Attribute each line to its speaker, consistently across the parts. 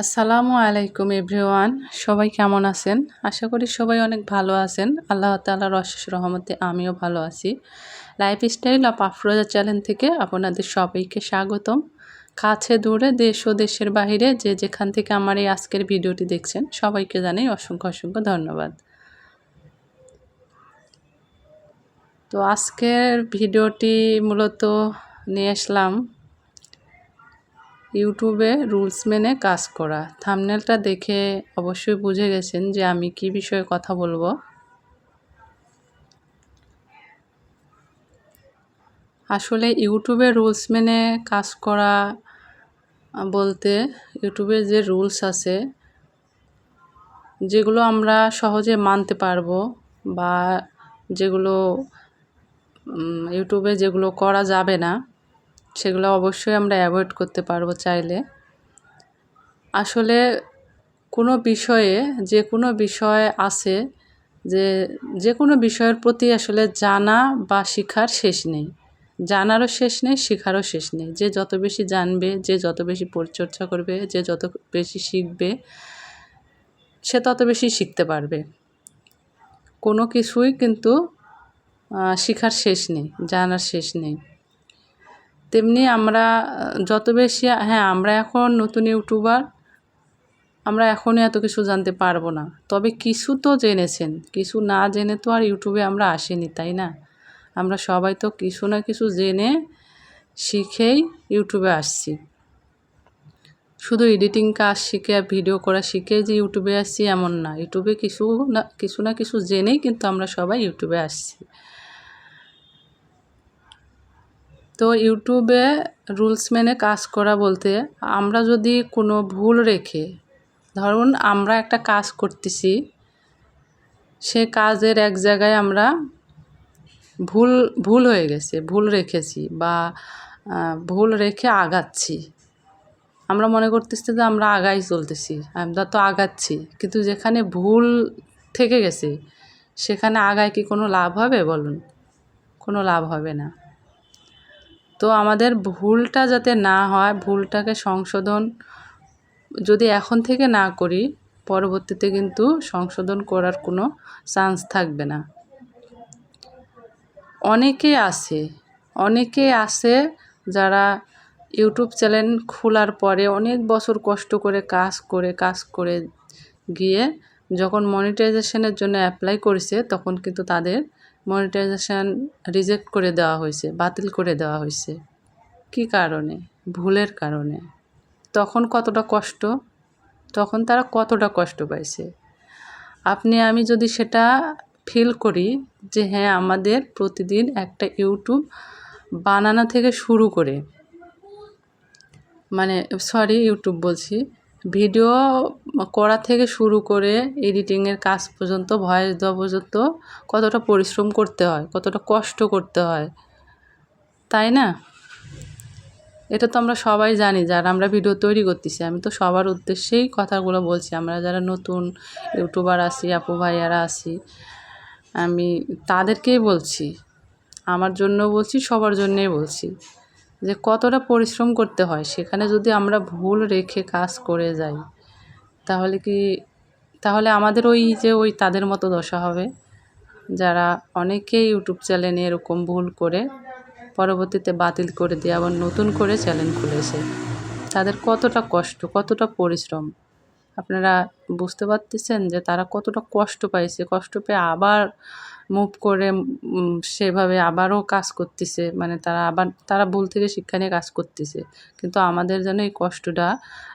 Speaker 1: আসসালামু আলাইকুম এভরিওয়ান, সবাই কেমন আছেন? আশা করি সবাই অনেক ভালো আছেন। আল্লাহ তাআলার অশেষ রহমতে আমিও ভালো আছি। লাইফস্টাইল অফ আফরোজা চ্যানেল থেকে আপনাদের সবাইকে স্বাগতম। কাছে দূরে দেশ ও দেশের বাইরে যে যেখান থেকে আমার এই আজকের ভিডিওটি দেখছেন, সবাইকে জানাই অসংখ্য অসংখ্য ধন্যবাদ। তো আজকের ভিডিওটি মূলত নিয়ে আসলাম ইউটিউবে রুলস মেনে কাজ করা। থামনেলটা দেখে অবশ্যই বুঝে গেছেন যে আমি কি বিষয়ে কথা বলব। আসলে ইউটিউবে রুলস মেনে কাজ করা বলতে ইউটিউবে যে রুলস আছে, যেগুলো আমরা সহজে মানতে পারব বা যেগুলো ইউটিউবে যেগুলো করা যাবে না সেগুলো অবশ্যই আমরা অ্যাভয়েড করতে পারব চাইলে। আসলে কোনো বিষয়ে যে কোনো বিষয় আছে যে যে কোনো বিষয়ের প্রতি আসলে জানা বা শিখার শেষ নেই। জানারও শেষ নেই, শেখারও শেষ নেই। যে যত বেশি জানবে, যে যত বেশি পরিচর্যা করবে, যে যত বেশি শিখবে, সে তত বেশি শিখতে পারবে। কোনো কিছুই কিন্তু শিখার শেষ নেই, জানার শেষ নেই। তেমনি আমরা যত বেশি হ্যাঁ আমরা এখন নতুন ইউটিউবার, আমরা এখনই এত কিছু জানতে পারব না। তবে কিছু তো জেনেছেন, কিছু না জেনে তো আর ইউটিউবে আমরা আসিনি, তাই না? আমরা সবাই তো কিছু না কিছু জেনে শিখেই ইউটিউবে আসছি। শুধু এডিটিং কাজ শিখে ভিডিও করা শিখে যে ইউটিউবে আসছি এমন না। ইউটিউবে কিছু না কিছু না কিছু জেনেই কিন্তু আমরা সবাই ইউটিউবে আসছি। তো ইউটিউবে রুলস মেনে কাজ করা বলতে আমরা যদি কোনো ভুল রেখে, ধরুন আমরা একটা কাজ করতেছি, সে কাজের এক জায়গায় আমরা ভুল ভুল হয়ে গেছে, ভুল রেখেছি বা ভুল রেখে আগাচ্ছি। আমরা মনে করতেছি যে আমরা আগাই চলতেছি, আমরা তো আগাচ্ছি, কিন্তু যেখানে ভুল থেকে গেছে, সেখানে আগায় কি কোনো লাভ হবে বলুন? কোনো লাভ হবে না। তো আমাদের ভুলটা যাতে না হয়, ভুলটাকে সংশোধন যদি এখন থেকে না করি, পরবর্তীতে কিন্তু সংশোধন করার কোনো চান্স থাকবে না। অনেকে আছে অনেকে আছে যারা ইউটিউব চ্যানেল খোলার পরে অনেক বছর কষ্ট করে কাজ করে কাজ করে গিয়ে যখন মনিটাইজেশনের জন্য অ্যাপ্লাই করেছে, তখন কিন্তু তাদের মনিটাইজেশান রিজেক্ট করে দেওয়া হয়েছে, বাতিল করে দেওয়া হয়েছে। কী কারণে? ভুলের কারণে। তখন কতটা কষ্ট? তখন তারা কতটা কষ্ট পাইছে? আপনি, আমি যদি সেটা ফিল করি যে হ্যাঁ আমাদের প্রতিদিন একটা ইউটিউব বানানো থেকে শুরু করে মানে সরি ইউটিউব বলছি ভিডিও করা থেকে শুরু করে এডিটিংয়ের কাজ পর্যন্ত, ভয়েস দেওয়া পর্যন্ত কতটা পরিশ্রম করতে হয়, কতটা কষ্ট করতে হয়, তাই না? এটা তো আমরা সবাই জানি, যারা আমরা ভিডিও তৈরি করতেছি। আমি তো সবার উদ্দেশ্যেই কথাগুলো বলছি। আমরা যারা নতুন ইউটিউবার আছি, আপু ভাইয়ারা আছি, আমি তাদেরকেই বলছি। আমার জন্য বলছি, সবার জন্যেই বলছি। যে কতটা পরিশ্রম করতে হয়, সেখানে যদি আমরা ভুল রেখে কাজ করে যাই, তাহলে কি, তাহলে আমাদের ওই যে ওই তাদের মতো দশা হবে। যারা অনেকেই ইউটিউব চ্যানেলে এরকম ভুল করে পরবর্তীতে বাতিল করে দিয়ে আবার নতুন করে চ্যানেল খুলেছে তাদের কতটা কষ্ট, কতটা পরিশ্রম। আপনারা বুঝতে পারতেছেন যে তারা কতটা কষ্ট পাইছে, কষ্ট পেয়ে আবার মুভ করে সেভাবে আবারও কাজ করতেছে। মানে তারা আবার, তারা ভুল থেকে শিক্ষা নিয়ে কাজ করতেছে। কিন্তু আমাদের যেন এই কষ্টটা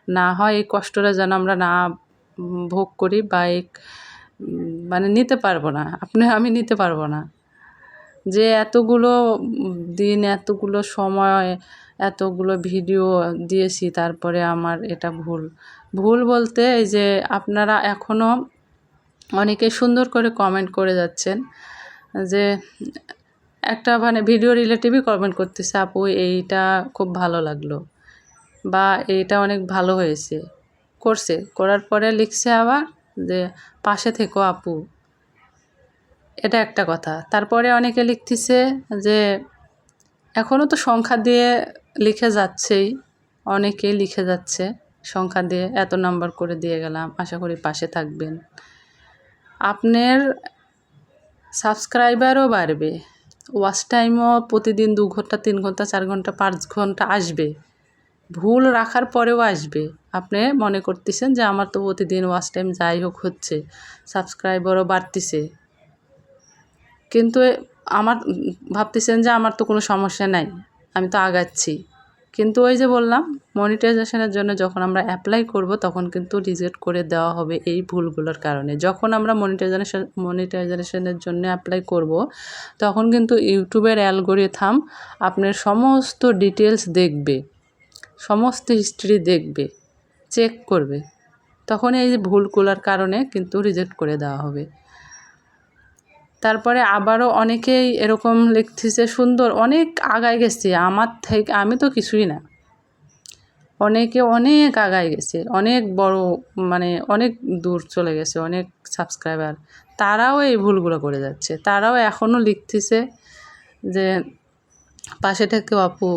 Speaker 1: না হয়, এই কষ্টটা যেন আমরা না ভোগ করি বা এই মানে নিতে পারব না। আপনি, আমি নিতে পারব না। যে এতগুলো দিন, এতগুলো সময়, এতগুলো ভিডিও দিয়েছি, তারপরে আমার এটা ভুল। ভুল বলতে এই যে আপনারা এখনও অনেকে সুন্দর করে কমেন্ট করে যাচ্ছেন। যে একটা মানে ভিডিও রিলেটিভই কমেন্ট করতেছে, আপু, এইটা খুব ভালো লাগল বা এইটা অনেক ভালো হয়েছে। করছে। করার পরে লিখছে আবার যে, পাশে থেকো আপু। এটা একটা কথা। তারপরে অনেকে লিখতেছে যে এখনও তো সংখ্যা দিয়ে লিখে যাচ্ছেই। অনেকেই লিখে যাচ্ছে, সংখ্যা দিয়ে এত নাম্বার করে দিয়ে গেলাম, আশা করি পাশে থাকবেন। আপনার সাবস্ক্রাইবারও বাড়বে। ওয়াচ টাইমও প্রতিদিন দু ঘণ্টা, তিন ঘণ্টা, চার ঘণ্টা, পাঁচ ঘণ্টা আসবে। ভুল রাখার পরেও আসবে। আপনি মনে করতেছেন যে আমার তো প্রতিদিন ওয়াচ টাইম যাই হোক হচ্ছে, সাবস্ক্রাইবারও বাড়তিছে। কিন্তু আমার, ভাবতেছেন যে আমার তো কোনো সমস্যা নাই, আমি তো আগাচ্ছি। কিন্তু ওই যে বললাম মনিটাইজেশনের জন্য যখন আমরা অ্যাপ্লাই করব, তখন কিন্তু রিজেক্ট করে দেওয়া হবে এই ভুলগুলোর কারণে। যখন আমরা মনিটাইজেশন মনিটাইজেশনের জন্য অ্যাপ্লাই করব, তখন কিন্তু ইউটিউবের অ্যালগোরিথাম আপনার সমস্ত ডিটেলস দেখবে, সমস্ত হিস্ট্রি দেখবে চেক করবে। তখন এই ভুলগুলোর কারণে কিন্তু রিজেক্ট করে দেওয়া হবে। তারপরে আবারও অনেকেই এরকম লিখতেছে, সুন্দর, অনেক আগায় গেছে, আমার থেকে, আমি তো কিছুই না। অনেকে অনেক আগায় গেছে, অনেক বড় মানে অনেক দূর চলে গেছে, অনেক সাবস্ক্রাইবার। তারাও এই ভুলগুলো করে যাচ্ছে। তারাও এখনও লিখতেছে যে, পাশে থেকে আপু।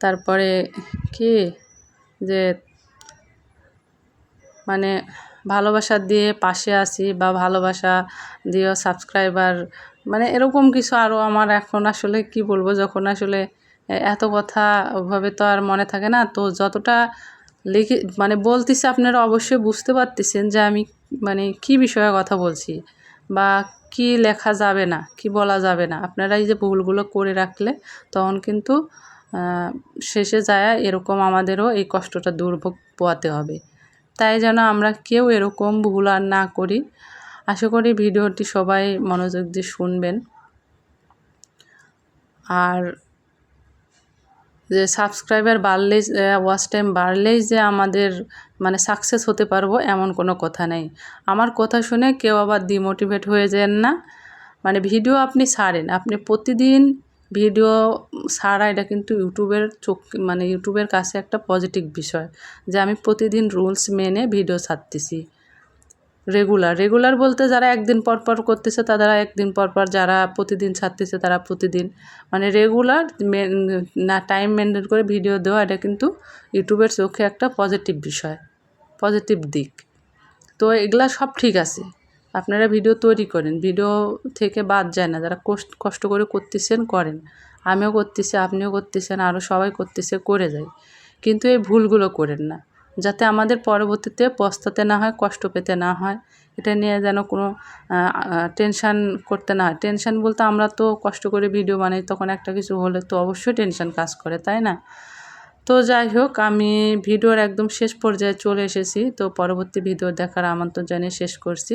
Speaker 1: তারপরে কি? যে মানে ভালোবাসা দিয়ে পাশে আসি বা ভালোবাসা দিয়েও সাবস্ক্রাইবার মানে এরকম কিছু আরও আমার এখন আসলে কি বলব, যখন আসলে এত কথা ওভাবে তো আর মনে থাকে না। তো যতটা লিখে মানে বলতেছি আপনারা অবশ্যই বুঝতে পারতেছেন যে আমি মানে কি বিষয়ে কথা বলছি বা কি লেখা যাবে না, কি বলা যাবে না। আপনারা এই যে ভুলগুলো করে রাখলে তখন কিন্তু শেষে যায় এরকম আমাদেরও এই কষ্টটা দুর্ভোগ পোয়াতে হবে। তাই যেন আমরা কেউ এরকম ভুল আর না করি। আশা করি ভিডিওটি সবাই মনোযোগ দিয়ে শুনবেন। আর যে সাবস্ক্রাইবার বাড়লেই ওয়াচ টাইম বাড়লেই যে আমাদের মানে সাকসেস হতে পারব, এমন কোনো কথা নেই। আমার কথা শুনে কেউ আবার ডিমোটিভেট হয়ে যান না। মানে ভিডিও আপনি ছাড়েন, আপনি প্রতিদিন ভিডিও ছাড়া এটা কিন্তু ইউটিউবের চোখ মানে ইউটিউবের কাছে একটা পজিটিভ বিষয় যে আমি প্রতিদিন রুলস মেনে ভিডিও ছাড়তেছি। রেগুলার রেগুলার বলতে যারা একদিন পর পর করতেছে, তারা একদিন পর পর যারা প্রতিদিন ছাড়তেছে, তারা প্রতিদিন মানে রেগুলার না টাইম মেনটেন করে ভিডিও দেওয়া, এটা কিন্তু ইউটিউবের চোখে একটা পজিটিভ বিষয় পজিটিভ দিক। তো এগুলা সব ঠিক আছে। আপনারা ভিডিও তৈরি করেন, ভিডিও থেকে বাদ যায় না, যারা কষ্ট কষ্ট করে করতেছেন, করেন। আমিও করতেছি, আপনিও করতেছেন আরও সবাই করতেছে, করে যায় কিন্তু এই ভুলগুলো করেন না, যাতে আমাদের পরবর্তীতে পস্তাতে না হয়, কষ্ট পেতে না হয়। এটা নিয়ে যেন কোনো টেনশান করতে না হয়। টেনশান বলতে আমরা তো কষ্ট করে ভিডিও বানাই, তখন একটা কিছু হলে তো অবশ্যই টেনশান কাজ করে, তাই না? তো যাই হোক, আমি ভিডিওর একদম শেষ পর্যায়ে চলে এসেছি। তো পরবর্তী ভিডিও দেখার আমন্ত্রণ জানিয়ে শেষ করছি।